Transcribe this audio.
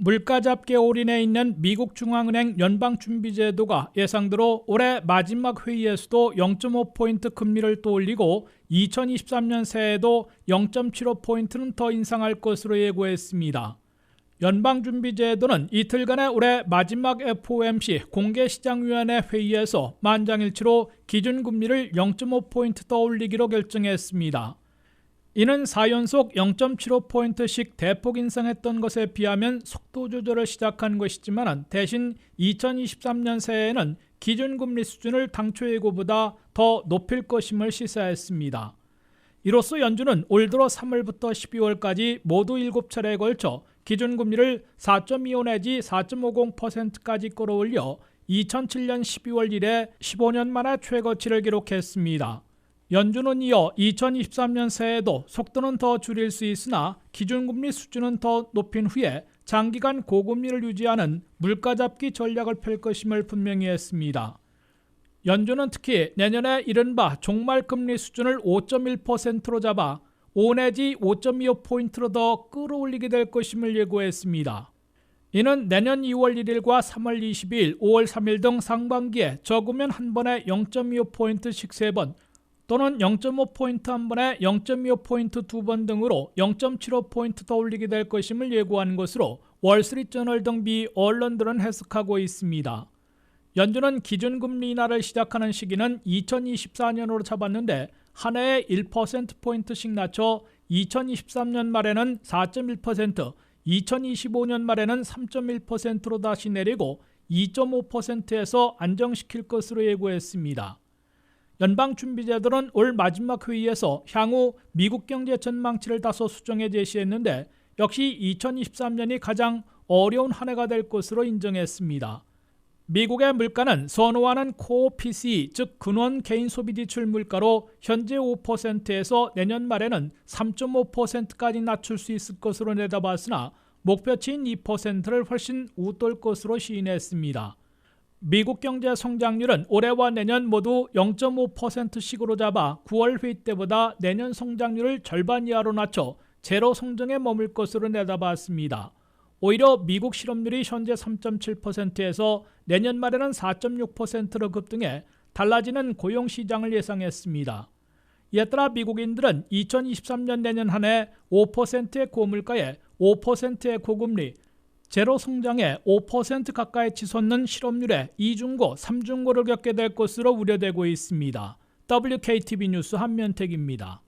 물가 잡기에 올인해 있는 미국 중앙은행 연방준비제도가 예상대로 올해 마지막 회의에서도 0.5포인트 금리를 또 올리고 2023년 새에도 0.75포인트는 더 인상할 것으로 예고했습니다. 연방준비제도는 이틀간의 올해 마지막 FOMC 공개시장위원회 회의에서 만장일치로 기준금리를 0.5포인트 더 올리기로 결정했습니다. 이는 4연속 0.75포인트씩 대폭 인상했던 것에 비하면 속도 조절을 시작한 것이지만 대신 2023년 새해에는 기준금리 수준을 당초 예고보다 더 높일 것임을 시사했습니다. 이로써 연준은 올 들어 3월부터 12월까지 모두 7차례에 걸쳐 기준금리를 4.25 내지 4.50%까지 끌어올려 2007년 12월 이래 15년 만에 최고치를 기록했습니다. 연준은 이어 2023년 새에도 속도는 더 줄일 수 있으나 기준금리 수준은 더 높인 후에 장기간 고금리를 유지하는 물가 잡기 전략을 펼 것임을 분명히 했습니다. 연준은 특히 내년에 이른바 종말금리 수준을 5.1%로 잡아 5 내지 5.25포인트로 더 끌어올리게 될 것임을 예고했습니다. 이는 내년 2월 1일과 3월 22일, 5월 3일 등 상반기에 적으면 한 번에 0.25포인트씩 3번 또는 0.5포인트 한 번에 0.25포인트 두 번 등으로 0.75포인트 더 올리게 될 것임을 예고한 것으로 월스트리트저널 등 미 언론들은 해석하고 있습니다. 연준은 기준금리 인하를 시작하는 시기는 2024년으로 잡았는데 한 해에 1%포인트씩 낮춰 2023년 말에는 4.1%, 2025년 말에는 3.1%로 다시 내리고 2.5%에서 안정시킬 것으로 예고했습니다. 연방준비제들은 올 마지막 회의에서 향후 미국 경제 전망치를 다소 수정해 제시했는데 역시 2023년이 가장 어려운 한 해가 될 것으로 인정했습니다. 미국의 물가는 선호하는 코어 PCE 즉 근원 개인 소비 지출 물가로 현재 5%에서 내년 말에는 3.5%까지 낮출 수 있을 것으로 내다봤으나 목표치인 2%를 훨씬 웃돌 것으로 시인했습니다. 미국 경제 성장률은 올해와 내년 모두 0.5%씩으로 잡아 9월 회의 때보다 내년 성장률을 절반 이하로 낮춰 제로 성장에 머물 것으로 내다봤습니다. 오히려 미국 실업률이 현재 3.7%에서 내년 말에는 4.6%로 급등해 달라지는 고용 시장을 예상했습니다. 이에 따라 미국인들은 2023년 내년 한 해 5%의 고물가에 5%의 고금리, 제로 성장에 5% 가까이 치솟는 실업률에 이중고, 삼중고를 겪게 될 것으로 우려되고 있습니다. WKTV 뉴스 한면택입니다.